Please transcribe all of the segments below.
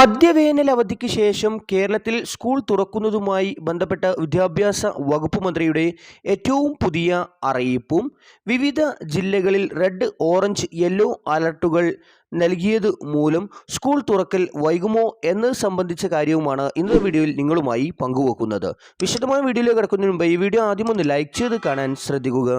മധ്യവേനൽ അവധിക്ക് ശേഷം കേരളത്തിൽ സ്കൂൾ തുറക്കുന്നതുമായി ബന്ധപ്പെട്ട വിദ്യാഭ്യാസ വകുപ്പ് മന്ത്രിയുടെ ഏറ്റവും പുതിയ അറിയിപ്പും വിവിധ ജില്ലകളിൽ റെഡ് ഓറഞ്ച് യെല്ലോ അലർട്ടുകൾ നൽകിയത് മൂലം സ്കൂൾ തുറക്കൽ വൈകുമോ എന്ന് സംബന്ധിച്ച കാര്യവുമാണ് ഇന്നത്തെ വീഡിയോയിൽ നിങ്ങളുമായി പങ്കുവെക്കുന്നത്. വിശദമായ വീഡിയോയിലേക്ക് കിടക്കുന്നതിന് മുമ്പ് ഈ വീഡിയോ ആദ്യം ഒന്ന് ലൈക്ക് ചെയ്ത് കാണാൻ ശ്രദ്ധിക്കുക.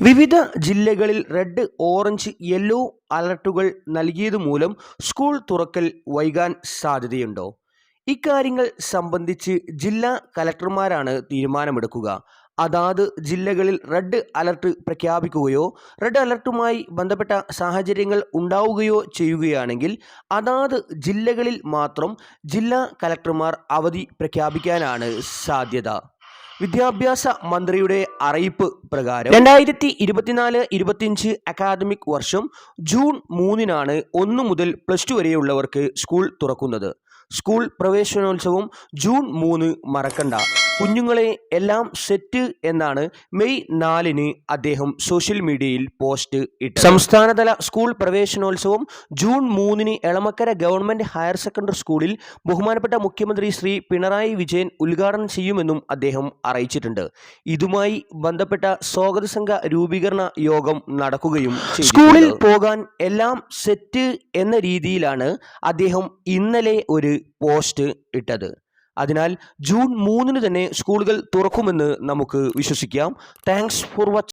വിവിധ ജില്ലകളിൽ റെഡ് ഓറഞ്ച് യെല്ലോ അലർട്ടുകൾ നൽകിയതുമൂലം സ്കൂൾ തുറക്കൽ വൈകാൻ സാധ്യതയുണ്ടോ? ഇക്കാര്യങ്ങൾ സംബന്ധിച്ച് ജില്ലാ കലക്ടർമാരാണ് തീരുമാനമെടുക്കുക. അതാത് ജില്ലകളിൽ റെഡ് അലർട്ട് പ്രഖ്യാപിക്കുകയോ റെഡ് അലർട്ടുമായി ബന്ധപ്പെട്ട സാഹചര്യങ്ങൾ ഉണ്ടാവുകയോ ചെയ്യുകയാണെങ്കിൽ അതാത് ജില്ലകളിൽ മാത്രം ജില്ലാ കലക്ടർമാർ അവധി പ്രഖ്യാപിക്കാനാണ് സാധ്യത. വിദ്യാഭ്യാസ മന്ത്രിയുടെ അറിയിപ്പ് പ്രകാരം രണ്ടായിരത്തി ഇരുപത്തിനാല് ഇരുപത്തിയഞ്ച് അക്കാദമിക് വർഷം ജൂൺ മൂന്നിനാണ് ഒന്ന് മുതൽ പ്ലസ് ടു വരെയുള്ളവർക്ക് സ്കൂൾ തുറക്കുന്നത്. സ്കൂൾ പ്രവേശനോത്സവം ജൂൺ മൂന്ന് മറക്കണ്ട. കുഞ്ഞുങ്ങളെ എല്ലാം സെറ്റ് എന്നാണ് മെയ് നാലിന് അദ്ദേഹം സോഷ്യൽ മീഡിയയിൽ പോസ്റ്റ് ഇട്ടത്. സംസ്ഥാനതല സ്കൂൾ പ്രവേശനോത്സവം ജൂൺ മൂന്നിന് എളമക്കര ഗവൺമെന്റ് ഹയർ സെക്കൻഡറി സ്കൂളിൽ ബഹുമാനപ്പെട്ട മുഖ്യമന്ത്രി ശ്രീ പിണറായി വിജയൻ ഉദ്ഘാടനം ചെയ്യുമെന്നും അദ്ദേഹം അറിയിച്ചിട്ടുണ്ട്. ഇതുമായി ബന്ധപ്പെട്ട സ്വാഗത സംഘ രൂപീകരണ യോഗം നടക്കുകയും. സ്കൂളിൽ പോകാൻ എല്ലാം സെറ്റ് എന്ന രീതിയിലാണ് അദ്ദേഹം ഇന്നലെ ഒരു പോസ്റ്റ് ഇട്ടത്. അതിനാൽ ജൂൺ മൂന്നിന് തന്നെ സ്കൂളുകൾ തുറക്കുമെന്ന് നമുക്ക് വിശ്വസിക്കാം. Thanks for watching